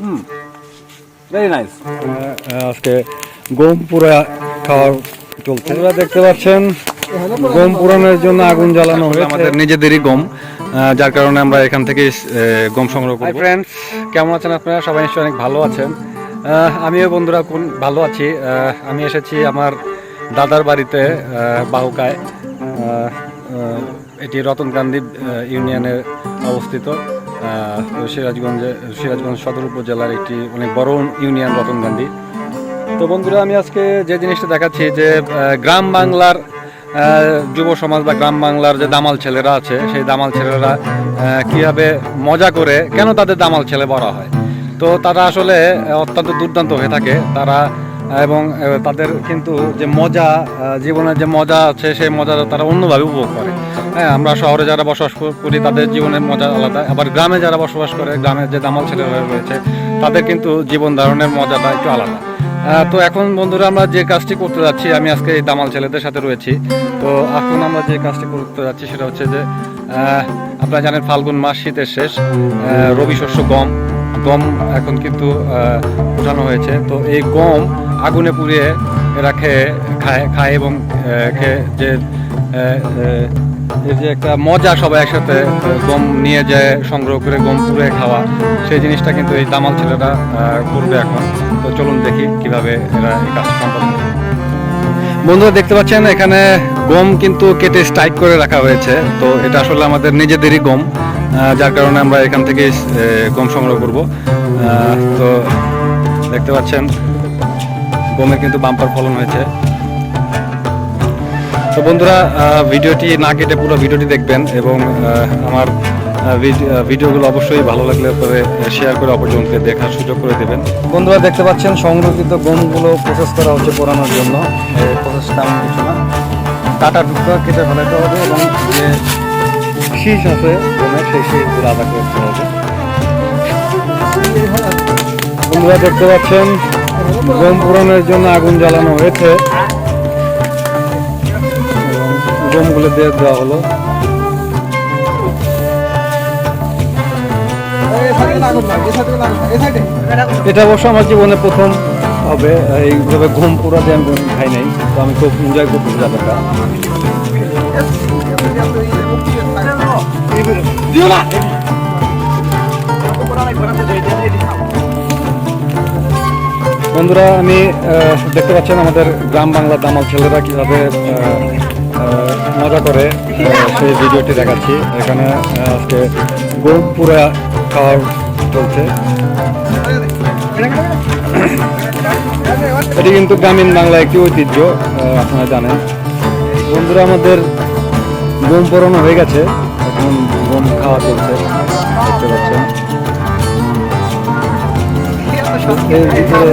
হুম very nice আজকে গম পুরা খাওয়া চলছে। আপনারা দেখতে পাচ্ছেন গম পুরানোর জন্য আগুন জ্বালানো হয়েছে। আমাদের নিজেদেরই গম যার কারণে আমরা এখান থেকে গম সংগ্রহ করব। ফ্রেন্ডস কেমন আছেন আপনারা? সবাই নিশ্চয়ই অনেক ভালো আছেন। আমিও বন্ধুরা কোন ভালো আছি। আমি এসেছি আমার দাদার বাড়িতে বাহুকায়। এটি রতনকান্দি আহ, ইউনিয়নে অবস্থিত। সিরাজগঞ্জে সিরাজগঞ্জ সদর উপজেলার একটি অনেক বড় ইউনিয়ন রতনকান্দি তো বন্ধুরা, আমি আজকে যে জিনিসটা দেখাচ্ছি যে গ্রাম বাংলার যুব সমাজ বা গ্রাম বাংলার যে দামাল ছেলেরা আছে, সেই দামাল ছেলেরা কীভাবে মজা করে, কেন তাদের দামাল ছেলে বলা হয়? তো তারা আসলে অত্যন্ত দুর্দান্ত হয়ে থাকে। তারা এবং তাদের কিন্তু যে মজা জীবনের যে মজা আছে, সেই মজা তারা অন্যভাবে উপভোগ করে। হ্যাঁ আমরা শহরে যারা বসবাস করি তাদের জীবনের মজা আলাদা। আবার গ্রামে যারা বসবাস করে গ্রামের যে দামাল ছেলেরা রয়েছে, তাদের কিন্তু জীবন ধারণের মজাটা একটু আলাদা। তো এখন বন্ধুরা, আমরা যে কাজটি করতে যাচ্ছি, আমি আজকে এই দামাল ছেলেদের সাথে রয়েছি। তো এখন আমরা যে কাজটি করতে যাচ্ছি, সেটা হচ্ছে যে আপনারা জানেন ফাল্গুন মাস শীতের শেষ রবি শস্য গম। গম এখন কিন্তু উঠানো হয়েছে। তো এই গম আগুনে পুড়িয়ে এরা খেয়ে, খায় খায় এবং খেয়ে যে এই যে একটা মজা সবাই একসাথে গম নিয়ে যায়, সংগ্রহ করে, গম পুড়ে খাওয়া, সেই জিনিসটা কিন্তু এই দামাল ছেলেরা করবে এখন। তো চলুন দেখি কীভাবে এরা এই কাজটা সম্পাদন করে। বন্ধুরা, দেখতে পাচ্ছেন, এখানে গম কিন্তু কেটে স্ট্রাইক করে রাখা হয়েছে। তো এটা আসলে আমাদের নিজেদেরই গম যার কারণে আমরা এখান থেকে গম সংগ্রহ করব। তো দেখতে পাচ্ছেন, গমের কিন্তু বাম্পার ফলন হয়েছে। তো বন্ধুরা ভিডিওটি না কেটে পুরো ভিডিওটি দেখবেন এবং আমার ভিডিওগুলো অবশ্যই ভালো লাগলে পরে শেয়ার করে অপরজনকে দেখার সুযোগ করে দেবেন। বন্ধুরা, দেখতে পাচ্ছেন সংরক্ষিত গমগুলো প্রসেস করা হচ্ছে পোড়ানোর জন্য। প্রসেসটা এমন কিছু না। কাটা টুকরা কেটে ফেলাতে হবে এবং যে শীষ আছে, গমের সেই শীষগুলো আলাদা করতে হবে। বন্ধুরা, দেখতে পাচ্ছেন গম পোড়ানোর জন্য আগুন জ্বালানো হয়েছে। এবং দিয়ে দেওয়া হলো। এটা অবশ্য আমার জীবনে প্রথম হবে। এইভাবে ঘুম পুরো দিয়ে আমি খাই নাই, তো আমি খুব এনজয় করতেছি ব্যাপারটা। বন্ধুরা, আমি দেখতে পাচ্ছেন আমাদের গ্রাম বাংলার দামাল ছেলেরা কীভাবে মজা করে সেই ভিডিওটি দেখাচ্ছি। এখানে আজকে গরু পুরা খাওয়া চলছে। এটি কিন্তু গ্রামীণ বাংলা একটি ঐতিহ্য আপনারা জানেন। বন্ধুরা আমাদের গম পরানো হয়ে গেছে। এখন গম খাওয়া চলছে দেখতে পাচ্ছেন। এর ভিতরে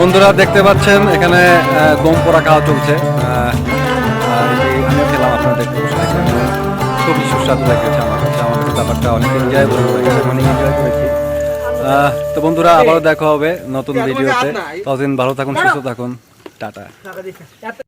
বন্ধুরা দেখতে পাচ্ছেন এখানে গম পোড়া খাওয়া চলছে। আমিও খেলাম আপনারা দেখতে পাচ্ছেন খুবই সুস্বাদু লেগেছে আমার কাছে। আমার ব্যাপারটা অনেক এনজয় অনেক এনজয় করেছি। তো বন্ধুরা আবারও দেখা হবে নতুন ভিডিওতে ততদিন ভালো থাকুন সুস্থ থাকুন। টাটা।